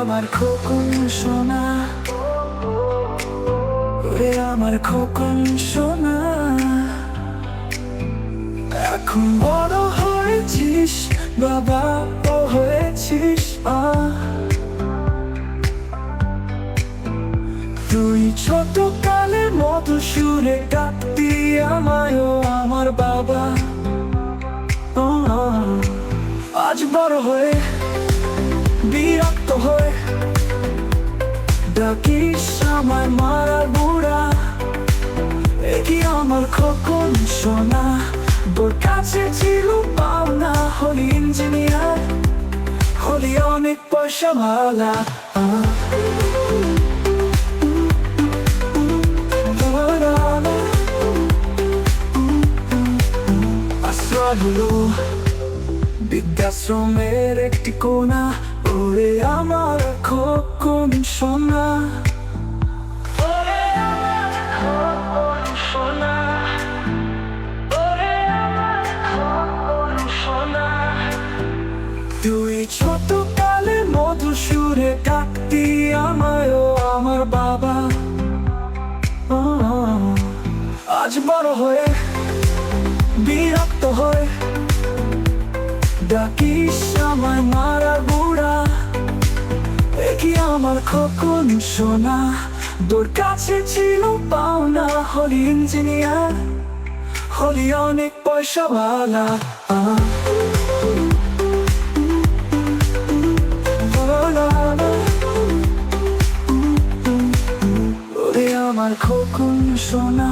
আমার খোকন সোনা। ওরে আমার খোকন সোনা। এখন বড় হয়েছিস, বাবা, ও হয়েছিস তুই ছোট কালে মতো সুরে ডাকতি আমায় আমার বাবা। আজ বড় হয়ে বিরক্ত হয়ে। ডাকিস আমার মারা বুড়া। কি আমার খোকন সোনা? তোর কাছে ছিল পাওনা, হলি ইঞ্জিনিয়ার, হলি অনেক পয়সা ভালা আশ্রয় হলো বিদ্যাশ্রমের একটি কোনা ওরে আমার খোকন সোনা। আমার আমার তুই ছোট কালে মধু সুরে কাকতি আমায় আমার বাবা। আজ বড় হয়ে বিরক্ত হয়ে ডাকিস আমায় মারা বুড়া কি আমার খোকন সোনা, তোর কাছে ছিল পাওনা, হলি ইঞ্জিনিয়ার, হলি অনেক পয়সা ভালা ওরে আমার খোকন সোনা